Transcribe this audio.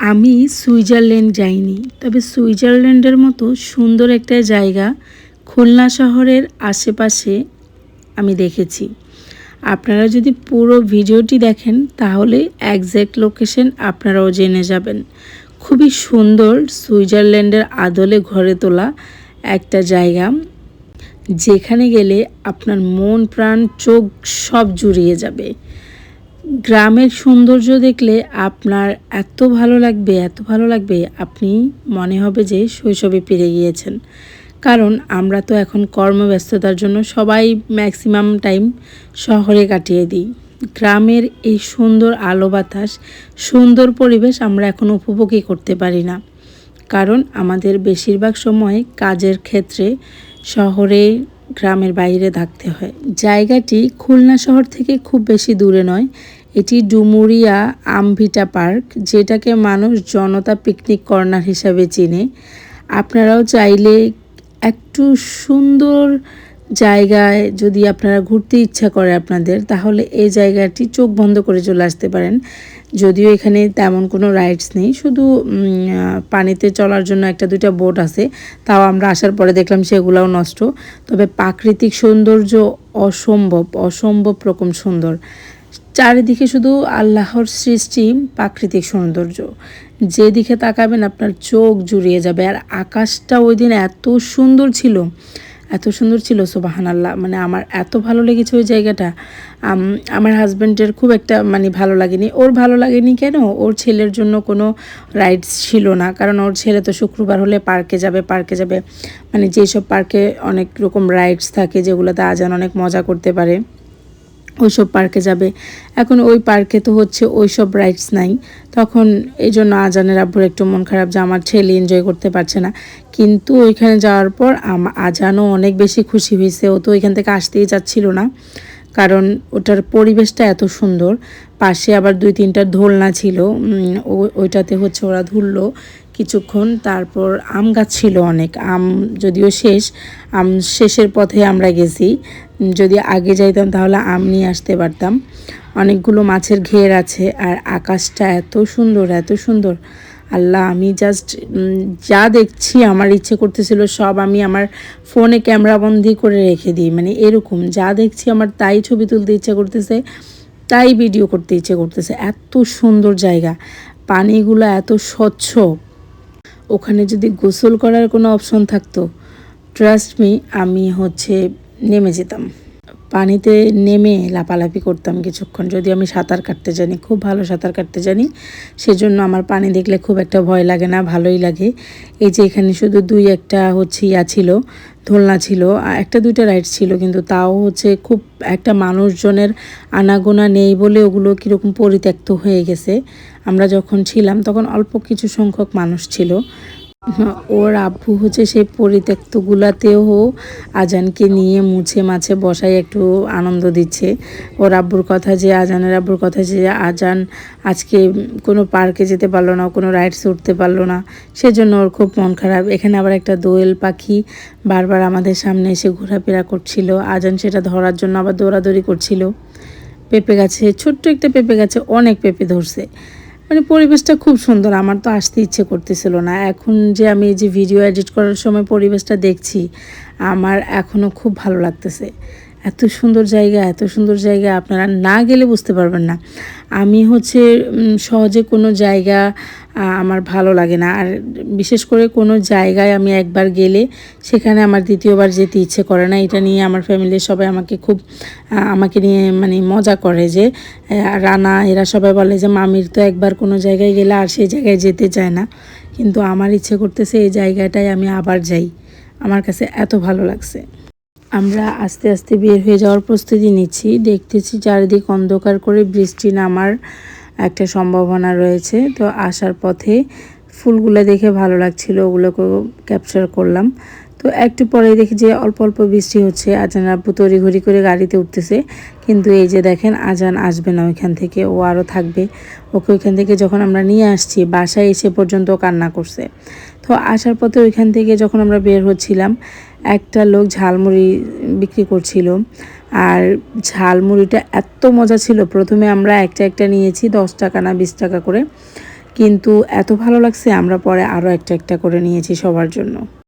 আমি সুইজারল্যান্ড যাইনি, তবে সুইজারল্যান্ডের মতো সুন্দর একটা জায়গা খুলনা শহরের আশেপাশে আমি দেখেছি। আপনারা যদি পুরো ভিডিওটি দেখেন, তাহলে একজ্যাক্ট লোকেশন আপনারাও জেনে যাবেন। খুবই সুন্দর সুইজারল্যান্ডের আদলে ঘরে তোলা একটা জায়গা, যেখানে গেলে আপনার মন, প্রাণ, চোখ সব জুড়িয়ে যাবে। গ্রামের সৌন্দর্য দেখলে আপনার এত ভালো লাগবে, এত ভালো লাগবে, আপনি মনে হবে যে শৈশবে ফিরে গিয়েছেন। কারণ আমরা তো এখন কর্মব্যস্ততার জন্য সবাই ম্যাক্সিমাম টাইম শহরে কাটিয়ে দিই। গ্রামের এই সুন্দর আলো বাতাস, সুন্দর পরিবেশ আমরা এখন উপভোগই করতে পারি না। কারণ আমাদের বেশিরভাগ সময় কাজের ক্ষেত্রে শহরে, গ্রামের বাইরে থাকতে হয়। জায়গাটি খুলনা শহর থেকে খুব বেশি দূরে নয় এটি ডুমুরিয়া আমভিটা পার্ক, যেটাকে মানুষ জনতা পিকনিক কর্নার হিসাবে চিনে। আপনারাও চাইলে একটু সুন্দর জায়গায় যদি আপনারা ঘুরতে ইচ্ছা করে আপনাদের, তাহলে এই জায়গাটি চোখ বন্ধ করে চলে আসতে পারেন। যদিও এখানে তেমন কোনো রাইডস নেই, শুধু পানিতে চলার জন্য একটা দুইটা বোট আছে, তাও আমরা আসার পরে দেখলাম সেগুলাও নষ্ট। তবে প্রাকৃতিক সৌন্দর্য অসম্ভব অসম্ভব রকম সুন্দর। চারিদিকে শুধু আল্লাহর সৃষ্টি, প্রাকৃতিক সৌন্দর্য। যেদিকে তাকাবেন আপনার চোখ জুড়িয়ে যাবে। আর আকাশটা ওই দিন এত সুন্দর ছিল, এত সুন্দর ছিল সোবাহান আল্লাহ মানে আমার এত ভালো লেগেছে ওই জায়গাটা। আমার হাজব্যান্ডের খুব একটা মানে ভালো লাগেনি। ওর ভালো লাগেনি কেন? ওর ছেলের জন্য কোনো রাইডস ছিল না। কারণ ওর ছেলে তো শুক্রবার হলে পার্কে যাবে পার্কে যাবে। মানে যেসব পার্কে অনেক রকম রাইডস থাকে, যেগুলোতে আজান অনেক মজা করতে পারে। ওইসব পার্কে যাবে। এখন ওই পার্কে তো হচ্ছে ওই সব রাইডস নাই। তখন এই জন্য আজানের আব্বুর একটু মন খারাপ যে আমার ছেলে এনজয় করতে পারছে না। কিন্তু ওইখানে যাওয়ার পর আজানও অনেক বেশি খুশি হয়েছে। ও তো ওইখান থেকে আসতেই যাচ্ছিল না। কারণ ওটার পরিবেশটা এত সুন্দর। পাশে আবার দুই তিনটা ধোলনা ছিল। ওইটাতে হচ্ছে ওরা ধুললো। কিছুক্ষণ তারপর আম গাছ ছিল অনেক। আম যদিও শেষ, আম শেষের পথে আমরা গেছি। যদি আগে যাইতাম তাহলে আম নিয়ে আসতে পারতাম। অনেকগুলো মাছের ঘের আছে আর আকাশটা এত সুন্দর এত সুন্দর। আল্লাহ, আমি জাস্ট যা দেখছি আমার ইচ্ছে করতেছিল সব আমি আমার ফোনে ক্যামেরাবন্দি করে রেখে দিই। মানে এরকম যা দেখছি আমার তাই ছবি তুলতে ইচ্ছে করতেছে, তাই ভিডিও করতে ইচ্ছে করতেছে। এত সুন্দর জায়গা। পানিগুলো এত স্বচ্ছ। ওখানে যদি গোসল করার কোনো অপশন থাকতো ট্রাস্ট মি আমি হচ্ছে নেমে যেতাম। পানিতে নেমে লাপালাপি করতাম কিছুক্ষণ। যদি আমি সাঁতার কাটতে জানি, খুব ভালো সাঁতার কাটতে জানি, সেজন্য আমার পানি দেখলে খুব একটা ভয় লাগে না, ভালোই লাগে। এই যে এখানে শুধু দুই একটা হচ্ছে ইয়া ছিল দোলনা ছিল একটা দুইটা রাইডস ছিল, কিন্তু তাও হচ্ছে খুব একটা মানুষজনের আনাগোনা নেই বলে ওগুলো কীরকম পরিত্যক্ত হয়ে গেছে। আমরা যখন ছিলাম তখন অল্প কিছু সংখ্যক মানুষ ছিল। ওর আব্বু হচ্ছে সেই পরিত্যক্তগুলাতেও আজানকে নিয়ে মুছে মাছে বসাই একটু আনন্দ দিচ্ছে। ওর আব্বুর কথা যে, আজানের আব্বুর কথা যে, আজান আজকে কোনো পার্কে যেতে পারল না, কোনো রাইডস উঠতে পারল না, সেজন্য ওর খুব মন খারাপ। এখানে আবার একটা দোয়েল পাখি বারবার আমাদের সামনে এসে ঘোরাফেরা করছিল। আজান সেটা ধরার জন্য আবার দৌড়াদৌড়ি করছিল। পেঁপে গাছে, ছোট্ট একটা পেঁপে গাছে অনেক পেঁপে ধরছে। মানে পরিবেশটা খুব সুন্দর, আমার তো আসতে ইচ্ছে করতেছিল না। এখন যে আমি যে ভিডিও এডিট করার সময় পরিবেশটা দেখছি, আমার এখনও খুব ভালো লাগতেছে। এত সুন্দর জায়গা, এত সুন্দর জায়গা, আপনারা না গেলে বুঝতে পারবেন না। আমি হচ্ছে সহজে কোনো জায়গা আমার ভালো লাগে না। আর বিশেষ করে কোনো জায়গায় আমি একবার গেলে সেখানে আমার দ্বিতীয়বার যেতে ইচ্ছে করে না। এটা নিয়ে আমার ফ্যামিলির সবাই আমাকে খুব আমাকে নিয়ে মানে মজা করে যে রানা এরা সবাই বলে যে, মামির তো একবার কোনো জায়গায় গেলে আর সেই জায়গায় যেতে চায় না। কিন্তু আমার ইচ্ছে করতেছে এই জায়গাটায় আমি আবার যাই। আমার কাছে এত ভালো লাগছে। আমরা আস্তে আস্তে বের হয়ে যাওয়ার প্রস্তুতি নিচ্ছি। দেখতেছি চারিদিক অন্ধকার করে বৃষ্টি নামার একটা সম্ভাবনা রয়েছে। তো আসার পথে ফুলগুলো দেখে ভালো লাগছিল ওগুলোকে ক্যাপচার করলাম। তো একটু পরে দেখি যে অল্প অল্প বৃষ্টি হচ্ছে, আজান আব্বু তড়িঘড়ি করে গাড়িতে উঠতেছে। কিন্তু এই যে দেখেন, আজান আসবে না ওইখান থেকে, ও আরও থাকবে। ওকে ওইখান থেকে যখন আমরা নিয়ে আসছি, বাসায় এসে পর্যন্ত কান্না করছে। তো আসার পথে ওইখান থেকে যখন আমরা বের হচ্ছিলাম, একটা লোক ঝালমুড়ি বিক্রি করছিল। আর ঝালমুড়িটা এত মজা ছিল। প্রথমে আমরা একটা একটা নিয়েছি, দশ টাকা না বিশ টাকা করে। কিন্তু এত ভালো লাগছে, আমরা পরে আরও একটা একটা করে নিয়েছি সবার জন্য।